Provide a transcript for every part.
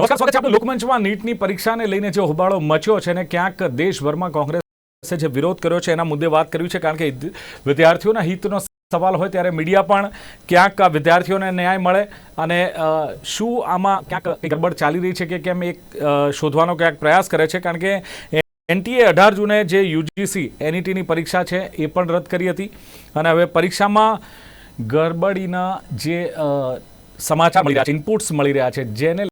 નમસ્કાર, સ્વાગત છે આપનું લોકમંચમાં. નીટની પરીક્ષાને લઈને જે હોબાળો મચ્યો છે અને ક્યાંક દેશભરમાં કોંગ્રેસે જે વિરોધ કર્યો છે એના મુદ્દે વાત કરવી છે, કારણ કે વિદ્યાર્થીઓના હિતનો સવાલ હોય ત્યારે મીડિયા પણ ક્યાંક વિદ્યાર્થીઓને ન્યાય મળે. અને શું આમાં ક્યાંક ગડબડ ચાલી રહી છે કે કેમ એક શોધવાનો ક્યાંક પ્રયાસ કરે છે? કારણ કે એનટીએ અઢાર જૂને જે યુજીસી, એનઈટીની પરીક્ષા છે એ પણ રદ કરી હતી. અને હવે પરીક્ષામાં ગડબડીના જે સમાચાર મળી રહ્યા છે ઇનપુટ્સ મળી રહ્યા છે, જેને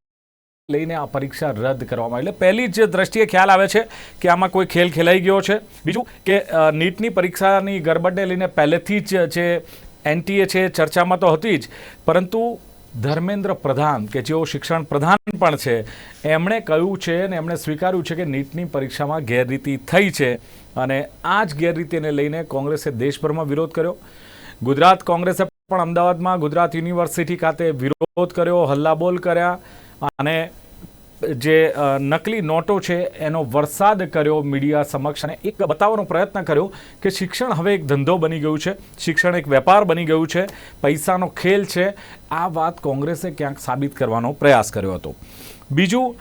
લઈને આ પરીક્ષા રદ કરવામાં એટલે પહેલી જ દ્રષ્ટિએ ખ્યાલ આવે છે કે આમાં કોઈ ખેલ ખેલાઈ ગયો છે. બીજું કે નીટની પરીક્ષાની ગરબડને લઈને પહેલેથી જ જે એનટીએ છે ચર્ચામાં તો હતી જ. પરંતુ ધર્મેન્દ્ર પ્રધાન, કે જેઓ શિક્ષણ પ્રધાન પણ છે, એમણે કહ્યું છે અને એમણે સ્વીકાર્યું છે કે નીટની પરીક્ષામાં ગેરરીતિ થઈ છે અને આ જ ગેરરીતિને લઈને કોંગ્રેસે દેશભરમાં વિરોધ કર્યો. ગુજરાત કોંગ્રેસે પણ અમદાવાદમાં ગુજરાત યુનિવર્સિટી ખાતે વિરોધ કર્યો, હલ્લાબોલ કર્યા અને જે નકલી નોટો છે, એનો વરસાદ કર્યો મીડિયા સમક્ષ અને એક બતાવવાનો પ્રયત્ન કર્યો કે શિક્ષણ હવે એક ધંધો બની ગયું છે, શિક્ષણ એક વેપાર બની ગયું છે, પૈસાનો ખેલ છે. આ વાત કોંગ્રેસે ક્યાંક સાબિત કરવાનો પ્રયાસ કર્યો હતો. બીજું,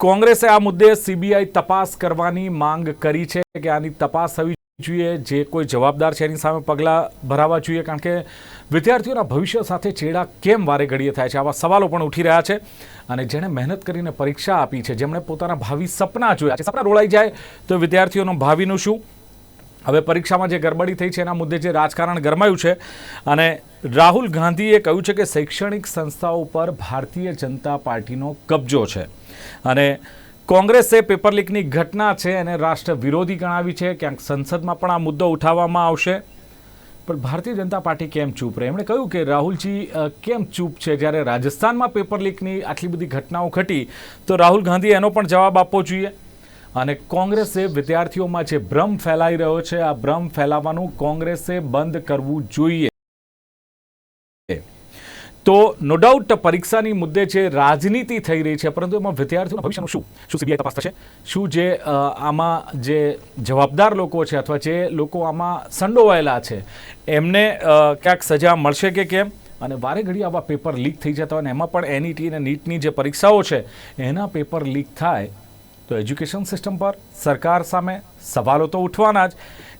કોંગ્રેસે આ મુદ્દે સીબીઆઈ તપાસ કરવાની માંગ કરી છે કે આની તપાસ થવી જોઈએ જે કોઈ જવાબદાર છે એની સામે પગલાં ભરાવા જોઈએ, કારણ કે વિદ્યાર્થીઓના ભવિષ્ય સાથે ચેડા કેમ વારે ઘડીએ થાય છે? આવા સવાલો પણ ઉઠી રહ્યા છે અને જેણે મહેનત કરીને પરીક્ષા આપી છે, જેમણે પોતાના ભાવિ સપના જોયા છે, સપના રોળાઈ જાય તો વિદ્યાર્થીઓનું ભાવિનું શું? હવે પરીક્ષામાં જે ગરબડી થઈ છે એના મુદ્દે જે રાજકારણ ગરમાયું છે અને રાહુલ ગાંધીએ કહ્યું છે કે શૈક્ષણિક સંસ્થાઓ પર ભારતીય જનતા પાર્ટીનો કબજો છે અને કોંગ્રેસે પેપર લીકની ઘટના છે એને રાષ્ટ્ર વિરોધી ગણાવી છે. ક્યાંક સંસદમાં પણ આ મુદ્દો ઉઠાવવામાં આવશે. પણ ભારતીય જનતા પાર્ટી કેમ ચૂપ રહે? એમણે કહ્યું કે રાહુલજી કેમ ચૂપ છે? જ્યારે રાજસ્થાનમાં પેપર લીકની આટલી બધી ઘટનાઓ ઘટી, તો રાહુલ ગાંધીએ એનો પણ જવાબ આપવો જોઈએ. અને કોંગ્રેસે વિદ્યાર્થીઓમાં જે ભ્રમ ફેલાઈ રહ્યો છે, આ ભ્રમ ફેલાવવાનું કોંગ્રેસે બંધ કરવું જોઈએ. તો નો ડાઉટ પરીક્ષાની મુદ્દે જે રાજનીતિ થઈ રહી છે, પરંતુ એમાં વિદ્યાર્થીઓના ભવિષ્યનું શું? શું સીબીઆઈ તપાસ થશે? શું જે આમાં જે જવાબદાર લોકો છે અથવા જે લોકો આમાં સંડોવાયેલા છે, એમને ક્યાંક સજા મળશે કે કેમ? અને વારે ઘડી આવા પેપર લીક થઈ જતા હોય અને એમાં પણ એનઈટી અને નીટની જે પરીક્ષાઓ છે, એના પેપર લીક થાય તો એજ્યુકેશન સિસ્ટમ પર સરકાર સામે સવાલો તો ઉઠવાના જ.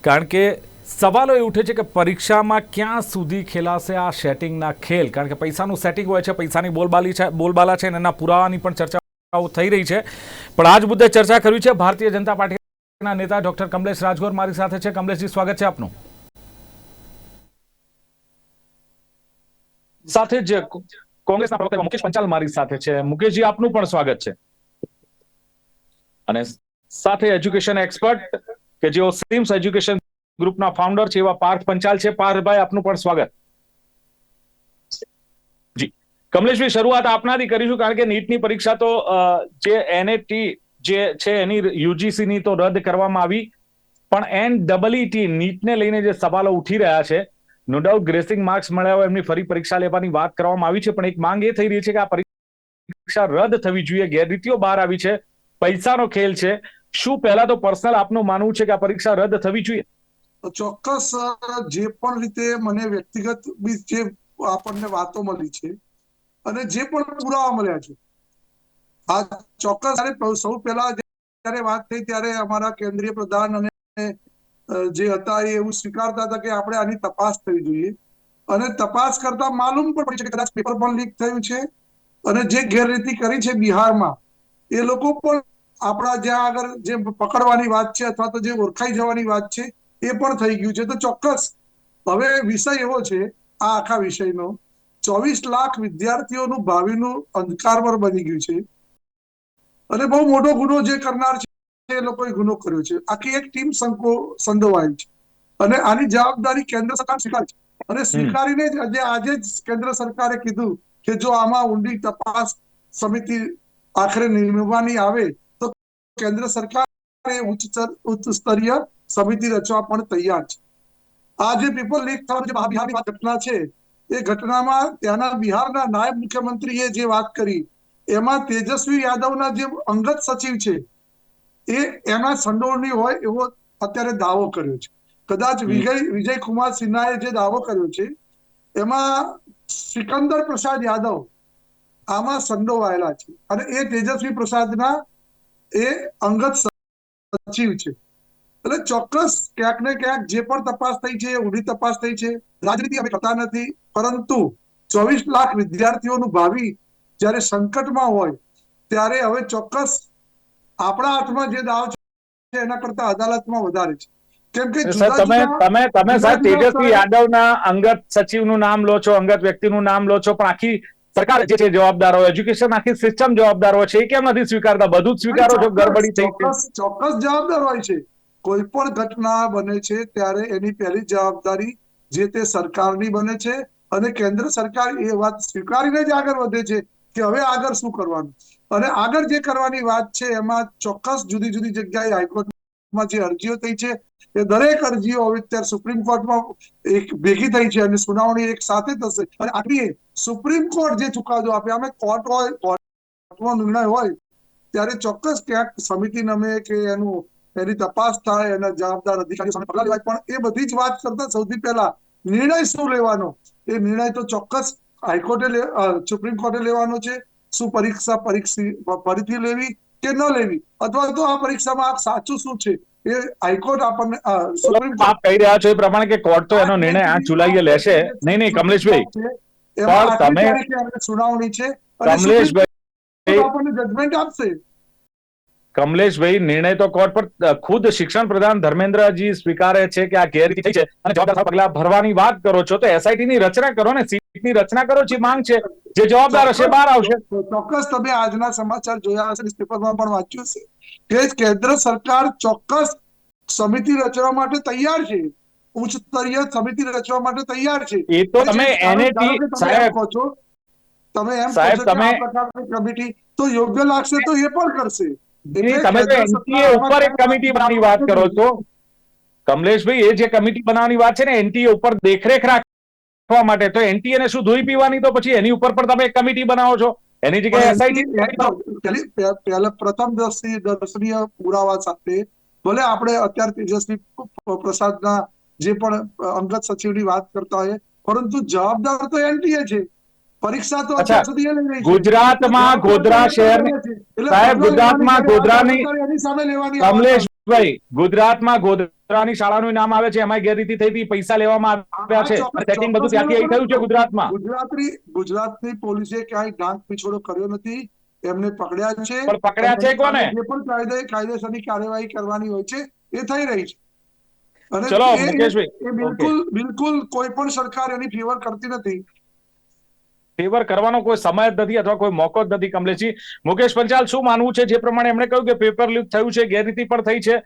કારણ કે સવાલો એ ઉઠે છે કે પરીક્ષામાં ક્યાં સુધી ખેલાશે આ સેટિંગના ખેલ? કારણ કે પૈસાનું સેટિંગ હોય છે, પૈસાની બોલબાલી છે, બોલબાલા છે અને એના પુરાવાની પણ ચર્ચાઓ થઈ રહી છે. પણ આજ મુદ્દે ચર્ચા કરવી છે ભારતીય જનતા પાર્ટીના નેતા ડોક્ટર કમલેશ રાજગોર મારી સાથે છે. કમલેશજી, સ્વાગત છે આપનું. સાથે જ કોંગ્રેસના પ્રવક્તા મુકેશ પંચાલ મારી સાથે છે. મુકેશજી, આપનું પણ સ્વાગત છે. અને સાથે એજ્યુકેશન એક્સપર્ટ કે જેઓ સિમ્સ એજ્યુકેશન ગ્રુપના ફાઉન્ડર છે એવા પાર્થ પંચાલ છે. પાર્થભાઈ, આપનું પણ સ્વાગત. જી. કમલેશભાઈ, શરૂઆત આપનાથી કરીશું કારણ કે નીટની પરીક્ષા તો જે એનએટી જે છે એની યુજીસી ની તો રદ કરવામાં આવી. પણ એન ડબલઈટી નીટને લઈને જે સવાલો ઉઠી રહ્યા છે નો ડાઉટ ગ્રેસિંગ માર્ક્સ મળ્યા હોય એમની ફરી પરીક્ષા લેવાની વાત કરવામાં આવી છે. પણ એક માંગ એ થઈ રહી છે કે આ પરીક્ષા રદ થવી જોઈએ. ગેરરીતિઓ બહાર આવી છે. પૈસાનો ખેલ છે. શું પહેલા તો પર્સનલ આપનું માનવું છે કે આ પરીક્ષા રદ થવી જોઈએ? ચોક્કસ જે પણ રીતે મને વ્યક્તિગત બી જે આપણને વાતો મળી છે અને જે પણ પુરાવા મળ્યા છે. આ ચોક્કસ સૌ પહેલા જ્યારે વાત થઈ ત્યારે અમારા કેન્દ્રીય પ્રધાન અને જે હતા એ એવું સ્વીકારતા હતા કે આપણે આની તપાસ થવી જોઈએ. અને તપાસ કરતા માલુમ પણ પડી છે કે કદાચ પેપર પણ લીક થયું છે. અને જે ગેરરીતિ કરી છે બિહારમાં, એ લોકો પણ આપણા જ્યાં આગળ જે પકડવાની વાત છે અથવા તો જે ઓળખાઈ જવાની વાત છે એ પણ થઈ ગયું છે. તો ચોક્કસ, હવે વિષય એવો છે, આ આખા વિષયનો. ચોવીસ લાખ વિદ્યાર્થીઓનું ભાવિનું અંધકારવર બની ગયું છે. અને બહુ મોટો ગુનો જે કરનાર છે, એ લોકોએ ગુનો કર્યો છે. આખી એક ટીમ સંકો, સંડોવાયેલ છે. અને આની જવાબદારી કેન્દ્ર સરકાર સ્વીકારે અને સ્વીકારીને જ આજે જ કેન્દ્ર સરકારે કીધું કે જો આમાં ઊંડી તપાસ સમિતિ આખરે નિમવાની આવે, તો કેન્દ્ર સરકાર ઉચ્ચ ઉચ્ચ સ્તરીય સમિતિ રચવા પણ તૈયાર છે. આ જે પેપર લીક થવાની જે મહાબિહારની ઘટના છે એ ઘટનામાં ત્યાંના બિહારના નાયબ મુખ્યમંત્રીએ જે વાત કરી એમાં તેજસ્વી યાદવના જે અંગત સચિવ છે એ એના સંડોળની હોય એવો અત્યારે દાવો કર્યો છે. કદાચ વિજય વિજય કુમાર સિન્હાએ જે દાવો કર્યો છે એમાં સિકંદર પ્રસાદ યાદવ આમાં સંડોવાયેલા છે. અને એ તેજસ્વી પ્રસાદના એ અંગત સચિવ છે. એટલે ચોક્કસ ક્યાંક ને ક્યાંક જે પણ તપાસ થઈ છે એ ઊંડી તપાસ થઈ છે રાજનીતિ અમે કરતા નથી. પરંતુ ચોવીસ લાખ વિદ્યાર્થીઓનું ભાવિ જ્યારે સંકટમાં હોય ત્યારે હવે ચોક્કસ આપણા હાથમાં જે દાવ છે એના કરતા અદાલતમાં વધારે છે. કેમ કે તમે તમે તમે સાહેબ તેજસ્વી યાદવના અંગત સચિવનું નામ લો છો અંગત વ્યક્તિનું નામ લો છો પણ આખી સરકાર જે છે જવાબદાર હોય એજ્યુકેશન આખી સિસ્ટમ જવાબદાર હોય છે એ કેમ નથી સ્વીકારતા? બધું જ સ્વીકારો છો ગરબડી થઈ ચોક્કસ જવાબદાર હોય છે. કોઈ પણ ઘટના બને છે ત્યારે એની પહેલી જવાબદારી જે તે સરકારની બને છે અને કેન્દ્ર સરકાર એ વાત સ્વીકારીને જ આગળ વધે છે કે હવે આગળ શું કરવાનું. અને આગળ જે કરવાની વાત છે એમાં ચોક્કસ જુદી જુદી જગ્યાએ હાઈકોર્ટમાં જે અરજીઓ થઈ છે એ દરેક અરજીઓ હવે અત્યારે સુપ્રીમ કોર્ટમાં એક ભેગી થઈ છે અને સુનાવણી એક સાથે થશે. અને આટલી સુપ્રીમ કોર્ટ જે ચુકાદો આપે અમે કોર્ટ હોય કોર્ટનો નિર્ણય હોય, ત્યારે ચોક્કસ ક્યાંક સમિતિ નમે કે એનું એની તપાસ થાય એના જવાબદાર અધિકારીઓ સામે પગલા લેવાય. પણ એ બધી જ વાત કરતા સૌથી પહેલા નિર્ણય શું લેવાનો? એ નિર્ણય તો ચોક્કસ હાઈકોર્ટે સુપ્રીમ કોર્ટે લેવાનો છે. શું પરીક્ષા પરીક્ષી ફરીથી લેવી કે ન લેવી? અથવા તો આ પરીક્ષામાં આ સાચું શું છે? એ હાઈકોર્ટ આપણને સુપ્રીમ કોર્ટ કહી રહ્યા છો એ પ્રમાણે કે કોર્ટ તો એનો નિર્ણય આઠ જુલાઈએ લેશે. નહીં નહીં કમલેશભાઈ. પણ તમે- સુનાવણી છે. કમલેશભાઈ આપણને જજમેન્ટ આપશે. કમલેશભાઈ નિર્ણય તો કોર્ટ પર ખુદ શિક્ષણ પ્રધાન ધર્મેન્દ્રજી સ્વીકારે છે કે આ ગેરરીતિ થઈ છે અને જવાબદાર પગલા ભરવાની વાત કરો છો તો એસઆઈટી ની રચના કરો ને સીટની રચના કરો જે માંગ છે જે જવાબદાર હશે બહાર આવશે. ચોક્કસ તમે આજના સમાચાર જોયા હશે ન્યૂઝપેપરમાં પણ વાંચ્યું હશે. કે કેન્દ્ર સરકાર ચોક્કસ સમિતિ રચવા માટે તૈયાર છે. ઉચ્ચ સ્તરીય સમિતિ રચવા માટે તૈયાર છે. એ તો તમે ધારો- એને ધારો કે તમે એમ સાહેબ કહો છો તમે એમ સાહેબ, તમે- કમિટી તો યોગ્ય લાગશે તો એ પણ કરશે. તમે તો એનટીએ ઉપર એક કમિટી બનાવવાની વાત કરો છો. કમલેશભાઈ એ જે કમિટી બનાવવાની વાત છે ને એનટીએ ઉપર દેખરેખ રાખવા માટે તો એનટીએ ને શું ધોઈ પીવાની? તો પછી એની ઉપર પણ તમે એક કમિટી બનાવો છો. એની જગ્યાએ એસઆઈટી પહેલા પ્રથમ દર્શની દર્શનીય પુરાવા સાથે ભલે આપણે અત્યારે તેજસ્વી પ્રસાદના જે પણ અંગત સચિવની વાત કરતા હોઈએ પરંતુ જવાબદાર તો એનટીએ છે. પરીક્ષા તો અત્યાર સુધી લઈ રહી ગુજરાતમાં ગોધરા શહેર સાહેબ, ગુજરાતમાં ગોધરાની- એની સામે લેવાની કમલેશભાઈ ગુજરાતમાં ગોધરાની શાળાનું નામ આવે છે એમાં ગેરરીતિ થઈ હતી પૈસા લેવામાં આવ્યા છે. આ ચોક્કસ- અને setting બધું ત્યાંથી અહીં થયું છે ગુજરાતમાં. ગુજરાતની ગુજરાતની પોલીસે ક્યાંય ઢાંક પીછોડો કર્યો નથી. એમને પકડ્યા છે. પણ પકડ્યા છે કોને? જે પણ કાયદે કાયદેસરની કાર્યવાહી કરવાની હોય છે. એ થઈ રહી છે. અને ચલો, મુકેશભાઈ. બિલકુલ બિલકુલ કોઈ પણ સરકાર એની ફેવર કરતી નથી. ફેવર કરવાનો કોઈ સમય જ નથી અથવા કોઈ મોકો જ નથી કમલેશજી. મુકેશ પંચાલ, શું માનવું છે? જે પ્રમાણે એમણે કહ્યું કે પેપર લીક થયું છે, ગેરરીતિ પણ થઈ છે,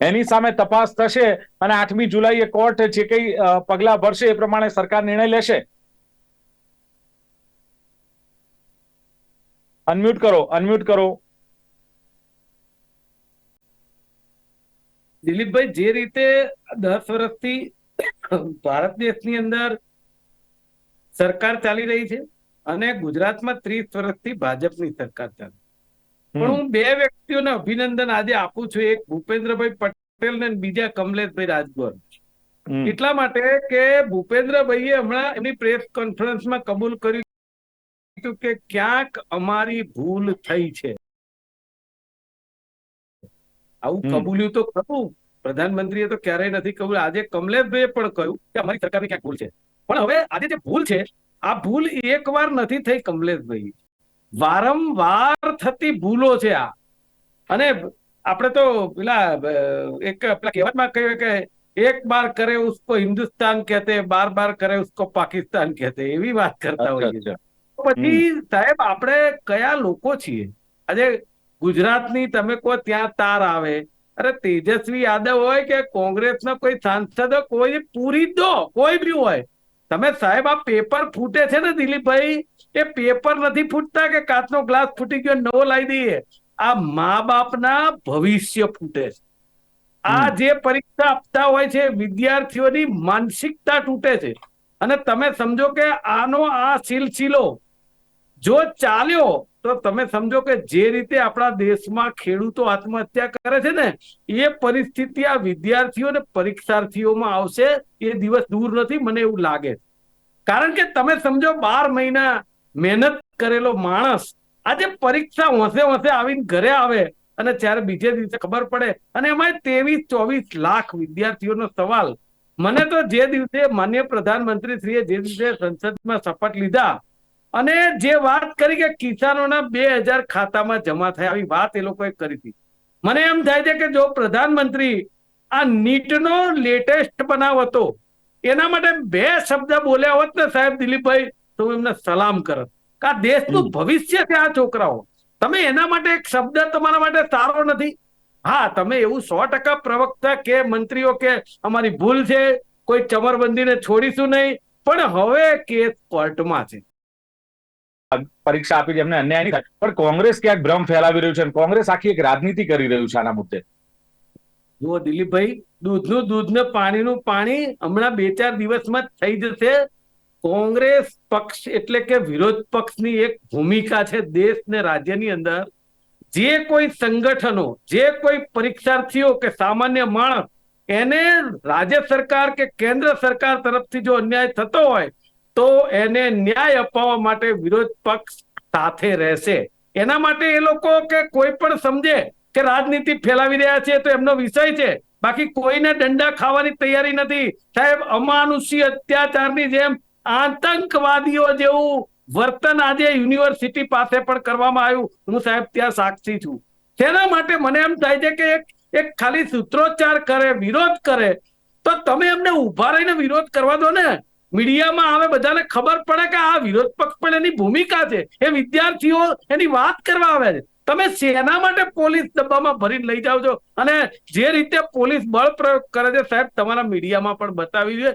એની સામે તપાસ થશે અને આઠમી જુલાઈએ કોર્ટ જે કઈ પગલા ભરશે એ પ્રમાણે સરકાર નિર્ણય લેશે. અનમ્યુટ કરો અનમ્યુટ કરો. દિલીપભાઈ, જે રીતે દસ વર્ષથી ભારત દેશની અંદર સરકાર ચાલી રહી છે અને ગુજરાતમાં ત્રીસ વર્ષથી ભાજપની સરકાર ચાલે. પણ હું બે વ્યક્તિઓને અભિનંદન આજે આપું છું. એક ભૂપેન્દ્રભાઈ પટેલ ને બીજા કમલેશભાઈ રાજગોર. એટલા માટે કે ભૂપેન્દ્રભાઈએ હમણાં એમની પ્રેસ કોન્ફરન્સમાં કબૂલ કર્યું કે ક્યાંક અમારી ભૂલ થઈ છે. આવું. કબૂલ્યું તો ખરું. પ્રધાનમંત્રીએ તો ક્યારેય નથી કબૂલ આજે કમલેશભાઈએ પણ કહ્યું કે અમારી સરકારની ક્યાંક ભૂલ છે. પણ હવે આજે જે ભૂલ છે આ ભૂલ એકવાર નથી થઈ કમલેશભાઈ. વારંવાર થતી ભૂલો છે આ. અને આપણે તો પેલા એક પેલા કહેવતમાં કહ્યું કે એક બાર કરે ઉસકો હિન્દુસ્તાન કહેતે બાર બાર કરે ઉસકો પાકિસ્તાન કહેતે એવી વાત કરતા હોઈએ. પછી સાહેબ આપણે કયા લોકો છીએ? આજે ગુજરાતની તમે કહો ત્યાં તાર આવે અરે તેજસ્વી યાદવ હોય કે કોંગ્રેસના કોઈ સાંસદ કોઈ પૂરી દો કોઈ બી હોય તમે સાહેબ આ પેપર ફૂટે છે ને દિલીપભાઈ? એ પેપર નથી ફૂટતા કે કાચનો ગ્લાસ ફૂટી ગયો નવો લાવી દઈએ? આ મા બાપના ભવિષ્ય ફૂટે છે. આ જે પરીક્ષા આપતા હોય છે વિદ્યાર્થીઓની માનસિકતા તૂટે છે. અને તમે સમજો કે આનો આ સિલસિલો જો ચાલ્યો તો તમે સમજો કે જે રીતે આપણા દેશમાં ખેડૂતો આત્મહત્યા કરે છે ને, એ પરિસ્થિતિ આ વિદ્યાર્થીઓ અને પરીક્ષાર્થીઓમાં આવશે, એ દિવસ દૂર નથી, મને એવું લાગે કારણ કે તમે સમજો બાર મહિના મહેનત કરેલો માણસ, આજે પરીક્ષા હોંશે હોંશે આવીને ઘરે આવે અને ત્યારે બીજે દિવસે ખબર પડે. અને એમાં ત્રેવીસ, ચોવીસ લાખ વિદ્યાર્થીઓનો સવાલ. મને તો જે દિવસે માન્ય પ્રધાનમંત્રી શ્રીએ જે દિવસે સંસદમાં શપથ લીધા અને જે વાત કરી કે કિસાનોના બે હજાર ખાતામાં જમા થયા આવી વાત એ લોકોએ કરી હતી. મને એમ થાય છે કે જો પ્રધાનમંત્રી આ નીટનો લેટેસ્ટ બનાવ હતો એના માટે બે શબ્દ બોલ્યા હોત ને સાહેબ દિલીપભાઈ તો હું એમને સલામ કરત. કે આ દેશનું ભવિષ્ય છે આ છોકરાઓ. તમે એના માટે એક શબ્દ તમારા માટે સારો નથી? હા તમે એવું સો ટકા પ્રવક્તા કે મંત્રીઓ કે અમારી ભૂલ છે કોઈ ચમરબંધીને છોડીશું નહીં પણ હવે કેસ કોર્ટમાં છે. પરીક્ષા આપી એમને અન્યાય નહીં થાય. પણ કોંગ્રેસ ક્યાંક ભ્રમ ફેલાવી રહ્યું છે કોંગ્રેસ આખી એક રાજનીતિ કરી રહ્યું છે આના મુદ્દે. જુઓ દિલીપભાઈ, દૂધનું દૂધ ને પાણીનું પાણી હમણાં બે ચાર દિવસમાં થઈ જશે. કોંગ્રેસ પક્ષ એટલે કે વિરોધ પક્ષની એક ભૂમિકા છે દેશ ને રાજ્યની અંદર. જે કોઈ સંગઠનો, જે કોઈ પરીક્ષાર્થીઓ કે સામાન્ય માણસ, એને રાજ્ય સરકાર કે કેન્દ્ર સરકાર તરફથી જો અન્યાય થતો હોય તો એને ન્યાય અપાવવા માટે વિરોધ પક્ષ સાથે રહેશે. એના માટે એ લોકો કે કોઈ પણ સમજે કે રાજનીતિ ફેલાવી રહ્યા છે તો એમનો વિષય છે. બાકી કોઈને દંડા ખાવાની તૈયારી નથી. સાહેબ, અમાનુષી અત્યાચારની જેમ આતંકવાદીઓ જેવું વર્તન આજે યુનિવર્સિટી પાસે પણ કરવામાં આવ્યું. હું સાહેબ ત્યાં સાક્ષી છું. તેના માટે મને એમ થાય છે કે એક એક ખાલી સૂત્રોચ્ચાર કરે, વિરોધ કરે, તો તમે એમને ઊભા રહીને વિરોધ કરવા દો ને. મીડિયામાં આવે બધાને ખબર પડે કે આ વિરોધ પક્ષ પણ એની ભૂમિકા છે. એ વિદ્યાર્થીઓ એની વાત કરવા આવે છે. તમે શેના માટે પોલીસ ડબ્બામાં ભરીને લઈ જાઓ છો? અને જે રીતે પોલીસ બળ પ્રયોગ કરે છે સાહેબ તમારા મીડિયામાં પણ બતાવી છે.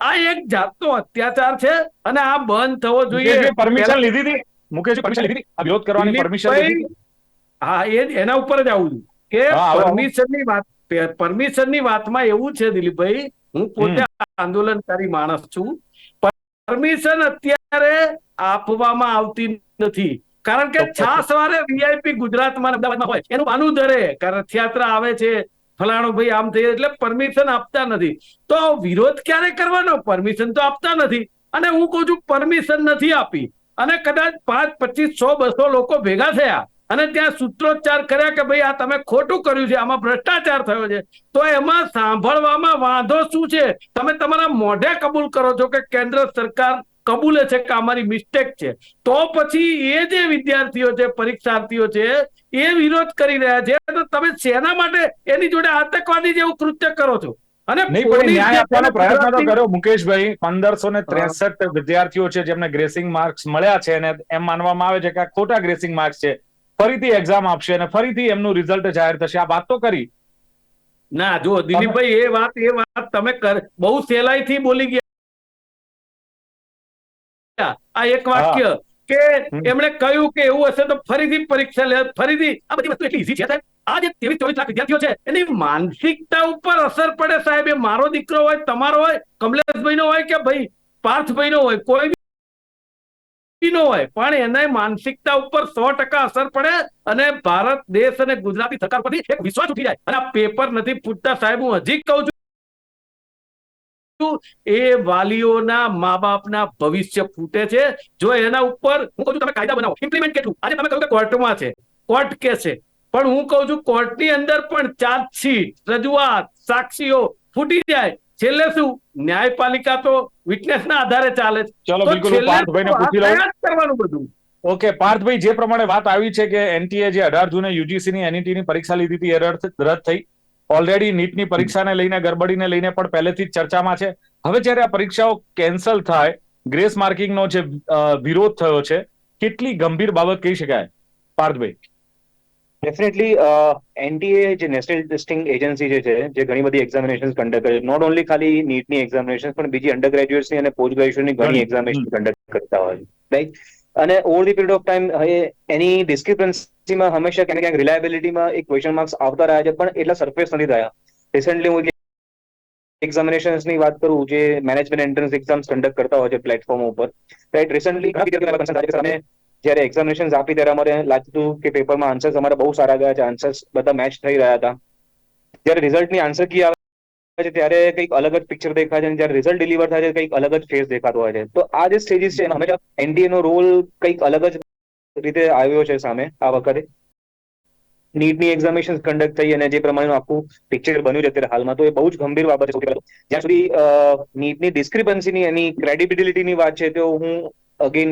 આ એક જાતનો અત્યાચાર છે અને આ બંધ થવો જોઈએ. પરમિશન લીધી હતી. મુકેશજી પરમિશન લીધી હતી. આ વિરોધ કરવાની પરમિશન હા એ એના ઉપર જ આવું છું. કે. પરમિશનની વાત પરમિશનની વાતમાં એવું છે દિલીપભાઈ હું પોતે આંદોલનકારી માણસ છું પરમિશન અત્યારે આપવામાં આવતી નથી. કારણ કે છાસ વારે વીઆઈપી ગુજરાતમાં અમદાવાદમાં હોય. એનું ધરે. રથયાત્રા આવે છે ફલાણો ભાઈ આમ થઈ એટલે પરમિશન આપતા નથી. તો વિરોધ ક્યારે કરવાનો? પરમિશન તો આપતા નથી. અને હું કહું છું પરમિશન નથી આપી. અને કદાચ પાંચ પચીસ સો બસો લોકો ભેગા થયા. અને ત્યાં સૂત્રોચ્ચાર કર્યા કે ભાઈ આ તમે ખોટું કર્યું છે આમાં ભ્રષ્ટાચાર થયો છે. તો એમાં સાંભળવામાં વાંધો શું છે? તમે તમારા મોઢે કબૂલ કરો છો કે કેન્દ્ર સરકાર કબૂલે છે કે અમારી મિસ્ટેક છે. તો પછી એ જે વિદ્યાર્થીઓ છે પરીક્ષાર્થીઓ છે એ વિરોધ કરી રહ્યા છે. તો તમે શેના માટે એની જોડે આતંકવાદી જેવું કૃત્ય કરો છો? અને ન્યાય આપવાનો પ્રયત્ન તો કર્યો મુકેશભાઈ. પંદરસો ને ત્રેસઠ વિદ્યાર્થીઓ છે જેમને ગ્રેસિંગ માર્ક્સ મળ્યા છે અને એમ માનવામાં આવે છે કે આ ખોટા ગ્રેસિંગ માર્ક્સ છે. ફરીથી એક્ઝામ આપશે અને ફરીથી એમનું રિઝલ્ટ જાહેર થશે. આ વાત તો કરી. ના જો દિલીપભાઈ એ વાત એ વાત તમે બહુ સહેલાઈથી બોલી ગયા. આ એક વાક્ય કે એમણે કહ્યું કે એવું હશે તો ફરીથી પરીક્ષા લે ફરીથી આ બધી વસ્તુ એટલી ઈઝી છે સાહેબ. આ જે ત્રેવીસ ચોવીસ લાખ વિદ્યાર્થીઓ છે એની માનસિકતા ઉપર અસર પડે સાહેબ. એ મારો દીકરો હોય તમારો હોય કમલેશભાઈ નો હોય કે ભાઈ પાર્થભાઈ નો હોય કોઈ નો હોય. પણ એને માનસિકતા ઉપર સો ટકા અસર પડે અને ભારત દેશ અને ગુજરાતી સરકાર પરથી એક વિશ્વાસ ઉઠી જાય. અને આ પેપર નથી ફૂટતા સાહેબ, હું હજી કહું છું. એ વાલીઓના મા બાપના ભવિષ્ય ફૂટે છે. જો એના ઉપર હું કહું છું, તમે કાયદા બનાવો. ઇમ્પ્લિમેન્ટ કેટલું? આજે તમે કહ્યું કે કોર્ટમાં છે. કોર્ટ કે છે. પણ હું કહું છું, કોર્ટની અંદર પણ ચાર્જશીટ, રજૂઆત, સાક્ષીઓ ફૂટી જાય. છેલ્લે શું? ન્યાયપાલિકા તો વિટનેસ ના આધારે ચાલે છે. ચલો બિલકુલ પાર્થભાઈને પૂછી લઉં. કરવાનું બધું. ઓકે પાર્થભાઈ જે પ્રમાણે વાત આવી છે કે એનટીએ જે અઢાર જૂને યુજીસી ની એનઈટી ની પરીક્ષા લીધી હતી એ રદ રદ થઈ. ઓલરેડી નીટની પરીક્ષાને લઈને ગરબડીને લઈને પણ પહેલેથી જ ચર્ચામાં છે. હવે જ્યારે આ પરીક્ષાઓ કેન્સલ થાય ગ્રેસ માર્કિંગનો જે વિરોધ થયો છે કેટલી ગંભીર બાબત કહી શકાય? પાર્થભાઈ. ડેફિનેટલી એનટીએ જે નેશનલ ટેસ્ટિંગ એજન્સી જે છે જે ઘણી બધી એક્ઝામિનેશન કન્ડક્ટ કરે છે નોટ ઓનલી ખાલી નીટની એક્ઝામિનેશન પણ બીજી અંડર ગ્રેજ્યુએટ્સની અને પોસ્ટ ગ્રેજ્યુએટની ઘણી. એક્ઝામિનેશન કન્ડક્ટ કરતા હોય રાઈટ અને over the period of time એની ડિસ્ક્રિપન્સીમાં હંમેશા ક્યાંક ક્યાંક રિલાયબિલિટીમાં એક ક્વેશ્ચન માર્ક્સ આવતા રહ્યા છે પણ એટલા સરફેસ નથી થયા. રિસેન્ટલી હું એક્ઝામિનેશન્સની વાત કરું જે મેનેજમેન્ટ એન્ટ્રન્સ એક્ઝામ્સ કન્ડક્ટ કરતા હોય છે પ્લેટફોર્મ ઉપર. રાઈટ રિસેન્ટલી જ્યારે એક્ઝામિનેશન આપી ત્યારે અમારે લાગતું કે પેપરમાં આન્સર્સ અમારા બહુ સારા ગયા છે આન્સર્સ બધા મેચ થઈ રહ્યા હતા. જ્યારે રિઝલ્ટની આન્સર કી આવે છે ત્યારે કંઈક અલગ જ પિક્ચર દેખાય છે જ્યારે રિઝલ્ટ ડિલિવર થાય છે કંઈક અલગ જ ફેસ દેખાતો હોય છે. તો આ જે સ્ટેજીસ છે હંમેશા એનડીએ નો રોલ કંઈક અલગ જ રીતે આવ્યો છે સામે આ વખતે. નીટની એક્ઝામિનેશન કન્ડક્ટ થઈ અને જે પ્રમાણેનું આખું પિક્ચર બન્યું છે અત્યારે હાલમાં, તો એ બહુ જ ગંભીર બાબત છે. જ્યાં સુધી નીટની ડિસ્ક્રિપન્સીની એની ક્રેડિબિલિટીની વાત છે, તો હું અગેન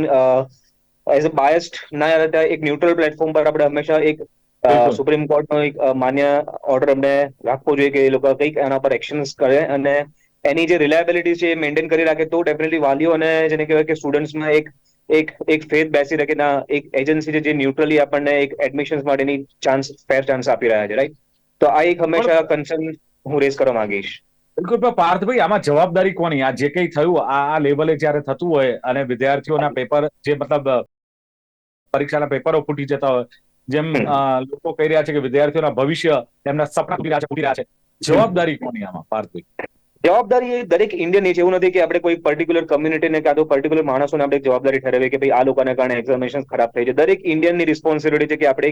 એઝ અ બાયસ્ડ ના રહેતા એક ન્યુટ્રલ પ્લેટફોર્મ પર આપણે હંમેશા એક. સુપ્રીમ કોર્ટનો એક માન્ય ઓર્ડર અમને રાખવો જોઈએ કે એ લોકો કંઈક એના પર એક્શન્સ કરે અને એની જે રિલાયબિલિટી છે એ મેન્ટેન કરી રાખે તો ડેફિનેટલી વાલીઓ અને જેને કહેવાય કે સ્ટુડન્ટ્સમાં એક એક એક ફેથ બેસી રહે કે ના એક એજન્સી છે જે ન્યુટ્રલી આપણને એક એડમિશન્સ માટેની ચાન્સ ફેર ચાન્સ આપી રહ્યા છે રાઈટ તો આ એક હંમેશા કન્સર્ન હું રેસ કરવા માંગીશ. બિલકુલ પણ પાર્થભાઈ આમાં જવાબદારી કોની? આ જે કંઈ થયું આ લેવલે જ્યારે થતું હોય અને વિદ્યાર્થીઓના પેપર જે મતલબ પરીક્ષાના પેપરો ફૂટી જતા હોય. જેમ લોકો કહી રહ્યા છે કે વિદ્યાર્થીઓના ભવિષ્ય એમના સપના ફૂટી રહ્યા છે ફૂટી રહ્યા છે. જવાબદારી કોની આમાં પાર્થભાઈ જવાબદારી એ દરેક ઇન્ડિયન છે. એવું નથી કે આપણે કોઈ પર્ટિક્યુલર કમ્યુનિટીને કાં તો પર્ટિક્યુલર માણસોને આપણે જવાબદારી ઠરાવીએ કે ભાઈ આ લોકોના કારણે એક્ઝામિનેશન ખરાબ થઈ છે. દરેક ઇન્ડિયનની રિસ્પોન્સિબિલિટી છે કે આપણે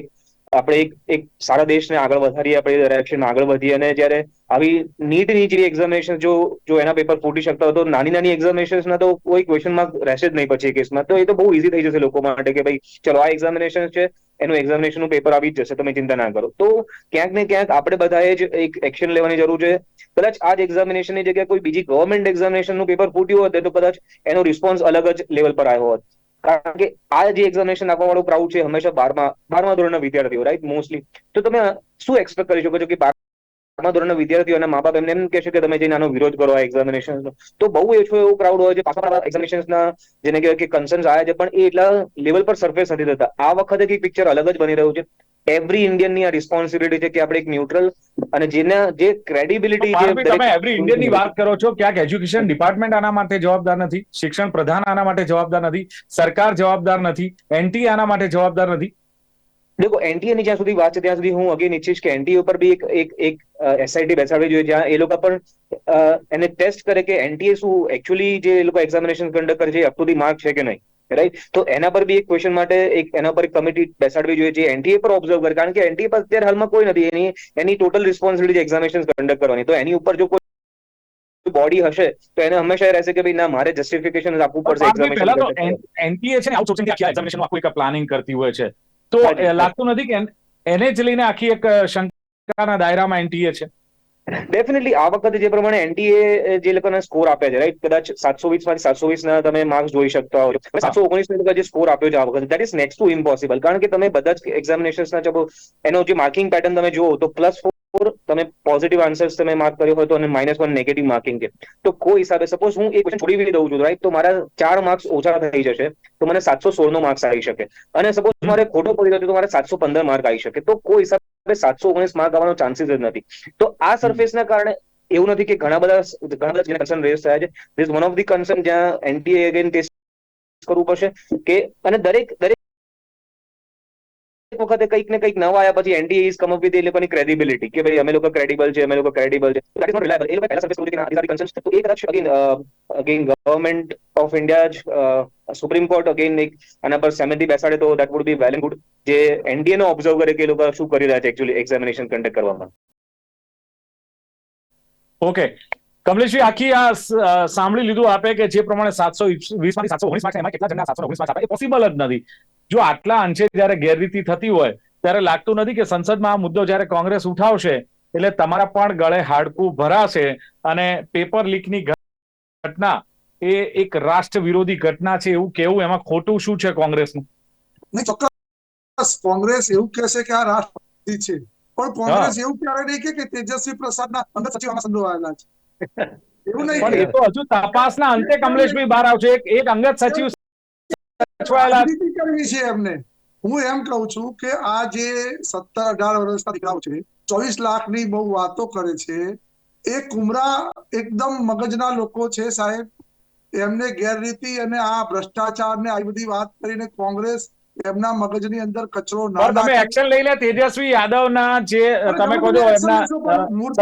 આપણે એક એક સારા દેશને આગળ વધારીએ, આપણે ડાયરેક્શન આગળ વધીએ અને જ્યારે આવી નીટની જે એક્ઝામિનેશન જો જો એના પેપર ફૂટી શકતા હોય તો નાની નાની એક્ઝામિનેશન્સના તો કોઈ ક્વેશ્ચન માર્ક રહેશે જ નહીં પછી કેસમાં તો એ તો બહુ ઇઝી થઈ જશે લોકો માટે કે ભાઈ, ચલો આ એક્ઝામિનેશન છે, એનું એક્ઝામિનેશનનું પેપર આવી જ જશે, તમે ચિંતા ના કરો. તો ક્યાંક ને ક્યાંક આપણે બધાએ જ એક એક્શન લેવાની જરૂર છે. કદાચ આ જ એક્ઝામિનેશનની જગ્યાએ કોઈ બીજી ગવર્મેન્ટ એક્ઝામિનેશનનું પેપર ફૂટ્યું હોત, તો કદાચ એનો રિસ્પોન્સ અલગ જ લેવલ પર આવ્યો હોત. કારણ કે આ જે એક્ઝામિનેશન આપવા વાળો ક્રાઉડ છે હંમેશા બારમા બારમા ધોરણના વિદ્યાર્થીઓ રાઈટ મોસ્ટલી તો તમે શું એક્સપેક્ટ કરી શકો છો કે બારમા ધોરણના વિદ્યાર્થીઓ અને મા બાપ એમને એમ કહેશે કે તમે જઈને આનો વિરોધ કરો આ એક્ઝામિનેશન તો બહુ ઓછો એવો ક્રાઉડ હોય છે. પાછા એક્ઝામિનેશનના જેને કહેવાય કે કન્સર્ન્સ આવ્યા છે, પણ એ એટલા લેવલ પર સરફેસ નથી થતા. આ વખતે કંઈક પિક્ચર અલગ જ બની રહ્યું છે. એવરી ઇન્ડિયનની આ રિસ્પોન્સિબિલિટી છે કે આપણે એક ન્યુટ્રલ અને જેના જે ક્રેડિબિલિટી છે તમે એવરી ઇન્ડિયનની વાત કરો છો ક્યાંક એજ્યુકેશન ડિપાર્ટમેન્ટ આના માટે જવાબદાર નથી શિક્ષણ પ્રધાન આના માટે જવાબદાર નથી સરકાર જવાબદાર નથી એનટી આના માટે જવાબદાર નથી? દેખો એનટીએ ની જ્યાં સુધી વાત છે ત્યાં સુધી હું અગેન ઈચ્છીશ કે એનટીએ ઉપર બી એક એક એક એસઆઈટી બેસાડવી જોઈએ જ્યાં એ લોકો પણ એને ટેસ્ટ કરે કે એનટીએ શું એકચ્યુઅલી જે એ લોકો એક્ઝામિનેશન કન્ડક્ટ કરે છે અપ ટુ ધી માર્ક છે કે નહીં? રાઈટ તો એના પર બી એક ક્વેશ્ચન માટે એક એના પર કમિટી બેસાડવી જોઈએ જે એનટીએ પર ઓબ્ઝર્વ કરે. કારણ કે એનટીએ પર અત્યારે હાલમાં કોઈ નથી. એની એની ટોટલ રિસ્પોન્સિબિલિટી એક્ઝામિનેશન કન્ડક્ટ કરવાની. તો એની ઉપર જો કોઈ બોડી હશે તો એને હંમેશા એ રહેશે કે ભાઈ ના મારે જસ્ટિફિકેશન આપવું પડશે એક્ઝામિનેશન એનટીએ છે ને આઉટસોર્સિંગ આખી એક્ઝામિનેશન આખું એક પ્લાનિંગ કરતી હોય છે. તો લાગતું નથી કે એને જ લઈને આખી એક શંકાના દાયરામાં એનટીએ છે. ડેફિનેટલી આ વખતે જે પ્રમાણે એનટીએ જે લોકોને સ્કોર આપ્યા છે રાઈટ કદાચ સાતસો વીસમાંથી સાતસો વીસ ના તમે માર્ક્સ જોઈ શકતા હો સાતસો ઓગણીસ જે સ્કોર આપ્યો છે આ વખતે that is next to impossible કારણ કે તમે બધા જ એક્ઝામિનેશન ના જો એનો જે માર્કિંગ પેટર્ન તમે જુઓ, તો પ્લસ ફોર તમે પોઝિટિવ આન્સર્સ તમે માર્ક કર્યો હોય તો અને માઇનસ વન નેગેટિવ માર્કિંગ છે. તો કોઈ હિસાબે સપોઝ હું એક છોડી બી દઉં છું રાઈટ તો મારા ચાર માર્ક્સ ઓછા થઈ જશે, તો મને સાતસો સોળ નો માર્ક્સ આવી શકે. અને સપોઝ મારે ખોટો પડી ગયો તો મારે સાતસો પંદર માર્ક આવી શકે. તો કોઈ હિસાબે સાતસો ઓગણીસ માર્ક આવવાનો ચાન્સીસ જ નથી. તો આ સરફેસના કારણે એવું નથી કે ઘણા બધા ઘણા બધા કન્સર્ન રેઝ થયા છે this one of the concern જ્યાં એનટીએ અગેન ટેસ્ટ કરવું પડશે કે અને દરેક દરેક વખતે કંઈક ને કંઈક નવા આવ્યા પછી NDA is come up with એ લોકોની ક્રેડિબિલિટી કે ભાઈ અમે લોકો ક્રેડિબલ છે અમે લોકો ક્રેડિબલ છે. દેટ ઇઝ નોટ રિલાયબલ એ લોકો પહેલા સરફેસ કે આ the તો એ કદાચ again again government of India જ સુપ્રીમ કોર્ટ અગેન એક આના પર સમિતિ બેસાડે તો that would be well and good જે એનડીએ નો ઓબ્ઝર્વ કરે કે એ લોકો શું કરી રહ્યા છે એકચ્યુઅલી એક્ઝામિનેશન કન્ડક્ટ કરવામાં. ઓકે કમલેશજી આખી આ સાંભળી લીધું આપે કે જે પ્રમાણે સાતસો વીસમાંથી સાતસો ઓગણીસ એમાં કેટલા જણા સાતસો ઓગણીસ માર્ક્સ એ પોસિબલ જ નથી. જો આટલા અંશે જયારે ગેરરીતિ થતી હોય ત્યારે લાગતું નથી કે સંસદમાં આ મુદ્દો જયારે કોંગ્રેસ ઉઠાવશે એટલે તમારા પણ ગળે હાડકું ભરાશે અને પેપર લીકની ઘટના એ એક રાષ્ટ્ર વિરોધી ઘટના છે એવું કેવું એમાં ખોટું શું છે કોંગ્રેસનું? નહીં ચોક્કસ કોંગ્રેસ એવું કહેશે કે આ રાષ્ટ્રપતિ છે. પણ કોંગ્રેસ એવું ક્યારે નહીં કે તેજસ્વી પ્રસાદના અંદર સચિવ સંડોવાયેલા છે. એવું નહીં પણ એ તો હજુ તપાસના અંતે કમલેશભાઈ બહાર આવશે. એક એક અંગત સચિવ કરવી છે એમને. હું એમ કહું છું કે આ જે સત્તર અઢાર વર્ષના દીકરાઓ છે ચોવીસ લાખની બહુ વાતો કરે છે. એ કુમરા એકદમ મગજના લોકો છે સાહેબ. એમને ગેરરીતિ અને આ ભ્રષ્ટાચાર ને આવી બધી વાત કરીને કોંગ્રેસ એમના મગજની અંદર કચરો ના તમે એક્શન લઈ લે તેજસ્વી યાદવના જે તમે કહો છો એમના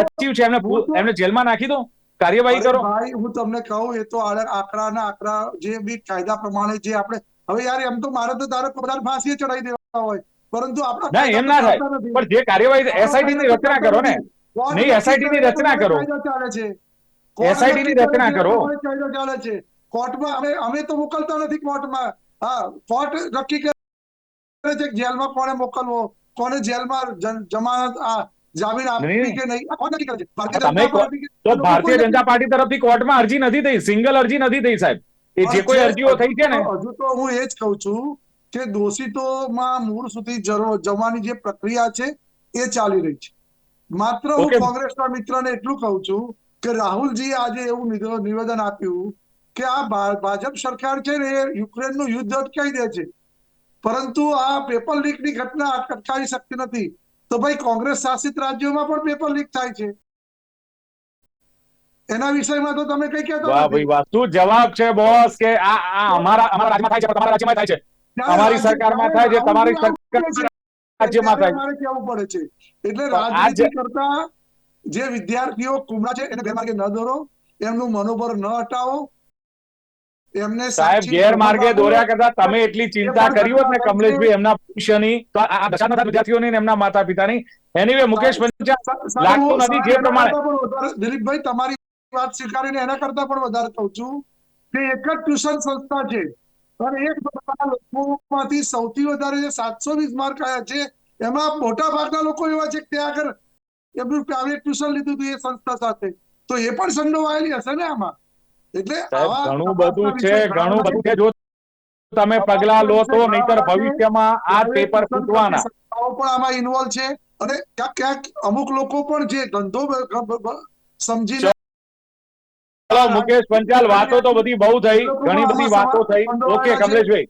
સચિવ છે એમને એમને જેલમાં નાખી દો કાર્યવાહી કરો? ભાઈ હું તમને કહું એ તો આડે આંકડાના આંકડા જે બી કાયદા પ્રમાણે જે આપણે હવે યાર એમ તો મારે તો તારે બધા ફાંસી ચડાવી દેવા હોય. પરંતુ આપણા ના એમ ના થાય. પણ જે કાર્યવાહી એસઆઈટી ની રચના કરો ને. નહીં, એસઆઈટી ની રચના કરો. ચાલે છે? કોર્ટની રચના કરો. ચાલે છે? કોર્ટમાં અમે અમે તો મોકલતા નથી કોર્ટમાં. હા કોર્ટ નક્કી છે જેલમાં કોને મોકલવો? કોને જેલમાં જમાનત આ જામીન આપવી કે નહીં? તો ભારતીય જનતા પાર્ટી તરફથી કોર્ટમાં અરજી નથી થઈ સિંગલ અરજી નથી થઈ સાહેબ. એ જે કોઈ અરજીઓ થઈ છે ને હજુ તો હું એ જ કહું છું કે દોષિતોમાં મૂળ સુધી જવાની જે પ્રક્રિયા છે એ ચાલી રહી છે. માત્ર હું. કોંગ્રેસના મિત્રને એટલું કહું છું કે રાહુલજી આજે એવું નિવેદન આપ્યું કે આ ભાજપ સરકાર છે ને યુક્રેનનું યુદ્ધ અટકાવી દે છે. પરંતુ આ પેપર લીકની ઘટના અટકાવી શકતી નથી. તો ભાઈ કોંગ્રેસ શાસિત રાજ્યોમાં પણ પેપર લીક થાય છે. એના વિષયમાં તો તમે કઈ કહેતા વાહ ભાઈ વાહ. શું જવાબ છે બોસ કે આ આ અમારા અમારા રાજ્યમાં થાય છે તમારા રાજ્યમાં થાય છે. ત્યારે અમારી સરકારમાં થાય છે તમારી સરકાર રાજ્યમાં થાય મારે કેવું પડે છે. એટલે રાજનીતિ કરતા જે વિદ્યાર્થીઓ કુમળા છે એને ગેરમાર્ગે ન દોરો એમનું મનોબળ ન હટાવો એમને સાહેબ ગેરમાર્ગે દોર્યા કરતા તમે એટલી ચિંતા કરી હોત ને કમલેશભાઈ એમના ભવિષ્યની તો આ આ દશા વિદ્યાર્થીઓની એમના માતા પિતાની એનીવે મુકેશ પંચાલ લાગતું નથી જે પ્રમાણે- દિલીપભાઈ તમારી વાત સ્વીકારીને એના કરતા પણ વધારે કહું છું કે એક જ ટ્યુશન સંસ્થા છે. અને એક ધોરણના લોકોમાંથી સૌથી વધારે જે સાતસો વીસ માર્ક આવ્યા છે એમાં મોટા ભાગના લોકો એવા છે કે ત્યાં આગળ એમનું પ્રાઇવેટ ટ્યુશન લીધું હતું એ સંસ્થા સાથે. તો એ પણ સંડોવાયેલી હશે ને આમાં? એટલે ઘણું બધું છે ઘણું બધું છે. જો તમે પગલા લો તો નહીતર ભવિષ્યમાં આ પેપર ફૂટવાના. પણ આમાં ઇન્વોલ્વ છે. અને ક્યાંક ક્યાંક અમુક લોકો પણ જે ધંધો સમજીને ચલો મુકેશ પંચાલ વાતો તો બધી બહુ થઈ ઘણી બધી વાતો થઈ. ઓકે કમલેશભાઈ.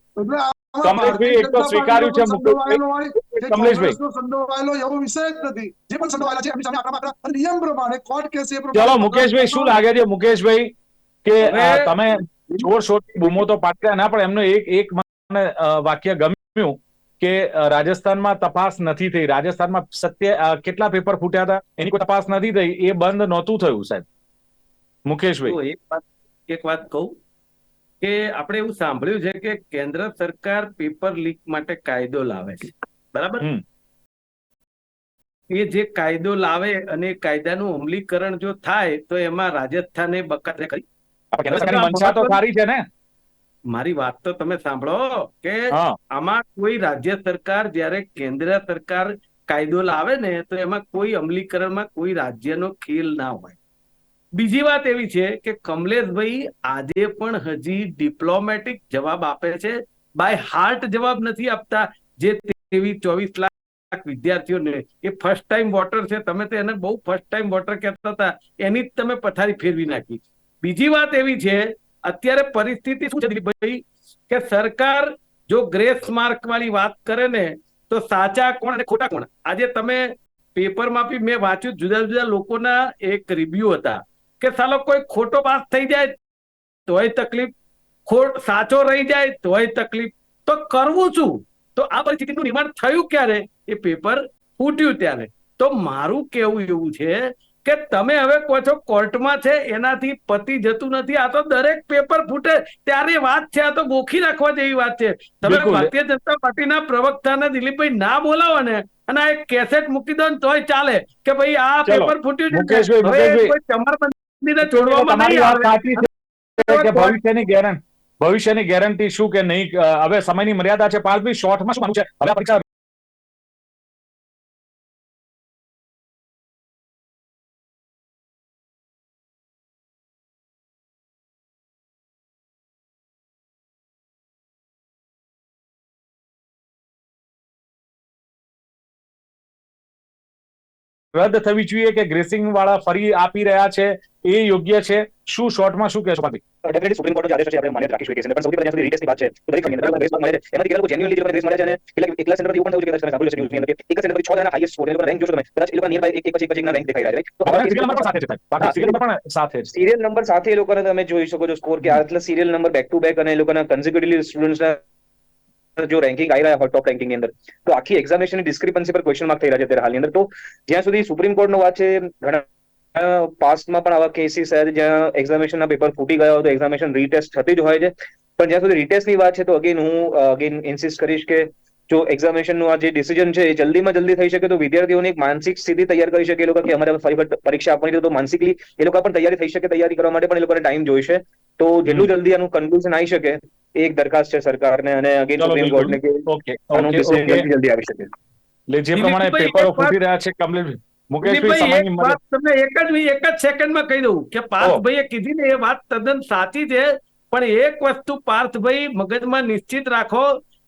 કમલેશભાઈ, એક તો સ્વીકાર્યું છે કે કમલેશભાઈ. સંડોવાયેલો એવો વિષય જ નથી. જે પણ સંડોવાયેલા છે એમની સામે નિયમ પ્રમાણે કોર્ટ કેસ એ પ્રમાણે ચલો મુકેશભાઈ શું લાગે છે મુકેશભાઈ? કે તમે જોર શોરથી બૂમો તો પાડતા ના પણ એમનો એક એક મને વાક્ય ગમ્યું કે રાજસ્થાનમાં તપાસ નથી થઈ. રાજસ્થાનમાં સત્ય કેટલા પેપર ફૂટ્યા હતા? એની કોઈ તપાસ નથી થઈ. એ બંધ નહોતું થયું સાહેબ. મુકેશભાઈ. એક વાત કહું કે આપણે એવું સાંભળ્યું છે કે કેન્દ્ર સરકાર પેપર લીક માટે કાયદો લાવે છે. બરાબર. એ જે કાયદો લાવે અને કાયદાનું અમલીકરણ જો થાય તો એમાં રાજસ્થાને બકાત કરી. કેન્દ્ર સરકારની મંશા તો સારી છે ને? મારી વાત તો તમે સાંભળો કે આમાં કોઈ રાજ્ય સરકાર જ્યારે કેન્દ્ર સરકાર કાયદો લાવે ને તો એમાં કોઈ અમલીકરણમાં કોઈ રાજ્યનો ખેલ ના હોય. બીજી વાત એવી છે કે કમલેશભાઈ આજે પણ હજી ડિપ્લોમેટિક જવાબ આપે છે. બાય હાર્ટ જવાબ નથી આપતા. જે તેવી ચોવીસ લાખ વિદ્યાર્થીઓને એ ફર્સ્ટ ટાઈમ વોટર છે. તમે તો એને બહુ ફર્સ્ટ ટાઈમ વોટર કહેતા હતા. એની જ તમે પથારી ફેરવી નાખી. બીજી વાત એવી છે, અત્યારે પરિસ્થિતિ શું છે દિલીપભાઈ? કે સરકાર જો ગ્રેસ માર્ક વાળી વાત કરે ને, તો સાચા કોણ અને ખોટા કોણ? આજે તમે પેપરમાં બી મેં વાંચ્યું જુદા જુદા લોકોના એક રિવ્યુ હતા, કે સાલો કોઈ ખોટો પાસ થઈ જાય, તોય તકલીફ. ખોટ, સાચો રહી જાય, તોય તકલીફ. તો કરવું શું? તો આ પરિસ્થિતિનું નિર્માણ થયું ક્યારે? એ પેપર ફૂટ્યું ત્યારે. તો મારું કેવું એવું છે કે તમે હવે કહો છો કોર્ટમાં છે એનાથી પતિ જતું નથી આ તો દરેક પેપર ફૂટે ત્યારે વાત છે આ તો ગોખી નાખવા જેવી વાત છે. તમે ભારતીય જનતા પાર્ટીના પ્રવક્તાને દિલીપભાઈ ના બોલાવો ને અને આ એક કેસેટ મૂકી દો ને તોય ચાલે કે ભાઈ આ પેપર ફૂટ્યું છે ભવિષ્યની ગેરંટી ભવિષ્યની ગેરંટી શું કે નહીં હવે સમયની મર્યાદા છે પાર્થભાઈ શોર્ટમાં શું માનવું છે? હવે પરીક્ષા રદ થવી જોઈએ કે ગ્રેસિંગ વાળા ફરી આપી રહ્યા છે એ યોગ્ય છે? શું શોર્ટમાં શું કહેશો પાર્થભાઈ ડેફિનેટલી સુપ્રીમ કોર્ટનો આદેશ છે આપણે માન્ય રાખીશું એ કેસને પણ સૌથી પહેલા સુધી રીટેસ્ટની વાત છે. તો દરેક ફંડની ગ્રેસ મળે છે. એમાંથી કેટલા લોકો genuinely જે ગ્રેસ મળે છે અને કેટલાક એકલા સેન્ટર એવું પણ થયું છે કે તમે સાંભળ્યું હશે ન્યૂઝની અંદર એક સેન્ટર પર છ જણા હાઈએસ્ટ સ્કોર એ રેન્ક જોશો તમે કદાચ એ લોકો નિયર બાય એક એક પછી પછી રેન્ક દેખાઈ રહ્યા છે તો આવા સિરિયલ નંબર સાથે છે બાકી સિરિયલ નંબર પણ સાથે છે. સિરિયલ નંબર સાથે એ લોકોને તમે જોઈ શકો છો સ્કોર કે આટલા serial number back to back અને એ લોકોના કન્ઝિક્યુટિવલી સ્ટુડન્ટ્સના જો રેન્કિંગ આવી રહ્યા હોય ટોપ રેન્કિંગની અંદર, તો આખી એક્ઝામિનેશનની ડિસ્ક્રિપન્સી પર ક્વેશ્ચન માર્ક થઈ રહ્યા છે અત્યારે હાલની અંદર. તો જ્યાં સુધી સુપ્રીમ કોર્ટનો વાત છે, ઘણા પાસ્ટમાં પણ આવા કેસીસ છે, જ્યાં એક્ઝામિનેશનના પેપર ફૂટી ગયા હોય, તો એક્ઝામિનેશન રીટેસ્ટ થતી જ હોય છે. પણ જ્યાં સુધી રીટેસ્ટની વાત છે, તો અગેન હું અગેન ઇન્સિસ્ટ કરીશ કે જો એક્ઝામિનેશનનું આ જે ડિસિઝન છે એ જલ્દીમાં જલ્દી થઈ શકે તો વિદ્યાર્થીઓની એક માનસિક સ્થિતિ તૈયાર કરી શકે એ લોકો કે અમારે ફરી પરીક્ષા આપવાની છે તો માનસિકલી એ લોકો પણ તૈયારી થઈ શકે તૈયારી કરવા માટે પણ એ લોકોને ટાઈમ જોઈશે. તો જેટલું જલ્દી આનું કન્ક્લુઝન આવી શકે એ એક દરખાસ્ત છે સરકારને અને અગેન સુપ્રીમ કોર્ટને કે આનું ડિસિઝન જલ્દી જલ્દી આવી શકે. એટલે જે પ્રમાણે પેપરો ફૂટી રહ્યા છે કમલેશભાઈ મુકેશભાઈ વાત તમને એક જ એક જ સેકન્ડમાં કહી દઉં કે પાર્થભાઈએ કીધી ને એ વાત તદ્દન સાચી છે. પણ એક વસ્તુ પાર્થભાઈ મગજમાં નિશ્ચિત રાખો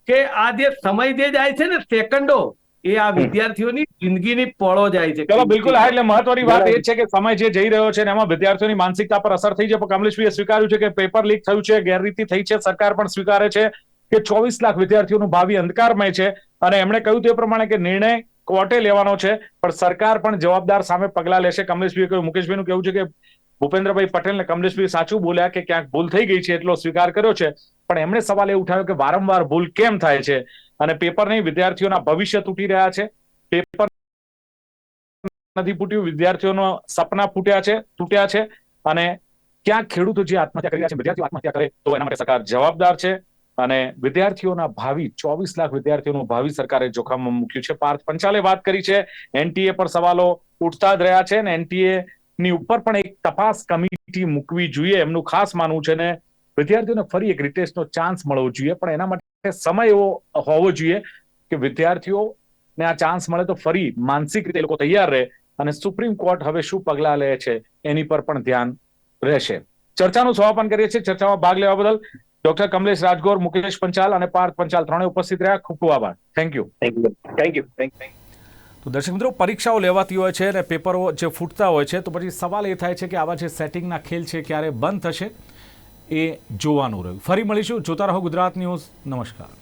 કે આ જે સમય જે જાય છે ને સેકન્ડો એ આ વિદ્યાર્થીઓની જિંદગીની પળો જાય છે. ચલો બિલકુલ હા એટલે મહત્વની વાત એ છે કે સમય જે જઈ રહ્યો છે એમાં વિદ્યાર્થીઓની માનસિકતા પર અસર થઈ છે. પણ કમલેશભાઈએ સ્વીકાર્યું છે કે પેપર લીક થયું છે ગેરરીતિ થઈ છે સરકાર પણ સ્વીકારે છે કે ચોવીસ લાખ વિદ્યાર્થીઓનું ભાવિ અંધકારમય છે. અને એમણે કહ્યું તે પ્રમાણે કે નિર્ણય કોર્ટે લેવાનો છે પણ સરકાર પણ જવાબદાર સામે પગલા લેશે. કમલેશભાઈએ કહ્યું મુકેશભાઈનું કેવું છે કે ભૂપેન્દ્રભાઈ પટેલ ને કમલેશભાઈ સાચું બોલ્યા કે ક્યાંક ભૂલ થઈ ગઈ છે એટલો સ્વીકાર કર્યો છે. પણ એમણે સવાલ એ ઉઠાવ્યો કે વારંવાર ભૂલ કેમ થાય છે? અને પેપર નહીં વિદ્યાર્થીઓના ભવિષ્ય તૂટી રહ્યા છે. પેપર નથી ફૂટ્યું, વિદ્યાર્થીઓનો સપના ફૂટ્યા છે, તૂટ્યા છે. અને ક્યાં ખેડૂતો જે આત્મહત્યા કરી રહ્યા છે, વિદ્યાર્થીઓ આત્મહત્યા કરે તો એના માટે સરકાર જવાબદાર છે. અને વિદ્યાર્થીઓના ભાવિ, ચોવીસ લાખ વિદ્યાર્થીઓનું ભાવિ સરકારે જોખમમાં મૂક્યું છે. પાર્થ પંચાલે વાત કરી છે. એનટીએ પર સવાલો ઉઠતા જ રહ્યા છે અને એનટીએ ની ઉપર પણ એક તપાસ કમિટી મૂકવી જોઈએ. એમનું ખાસ માનવું છે ને, વિદ્યાર્થીઓને ફરી એક રિટેસ્ટનો ચાન્સ મળવો જોઈએ. પણ એના માટે સમય એવો હોવો જોઈએ કે વિદ્યાર્થીઓ ને આ ચાન્સ મળે તો ફરી માનસિક રીતે લોકો તૈયાર રહે અને સુપ્રીમ કોર્ટ હવે શું પગલા લે છે એની પર પણ ધ્યાન રહેશે. ચર્ચાનું સમાપન કરીએ છીએ. ચર્ચામાં ભાગ લેવા બદલ ડોક્ટર કમલેશ રાજગોર, મુકેશ પંચાલ અને પાર્થ પંચાલ ત્રણે ઉપસ્થિત રહ્યા. ખૂબ ખૂબ આભાર. Thank you thank you thank you thank you તો દર્શક મિત્રો, પરીક્ષાઓ લેવાતી હોય છે અને પેપરો જે ફૂટતા હોય છે, તો પછી સવાલ એ થાય છે કે આવા જે સેટિંગના ખેલ છે, ક્યારે બંધ થશે એ જોવાનું રહ્યું. ફરી મળીશું. જોતા રહો ગુજરાત ન્યૂઝ. નમસ્કાર.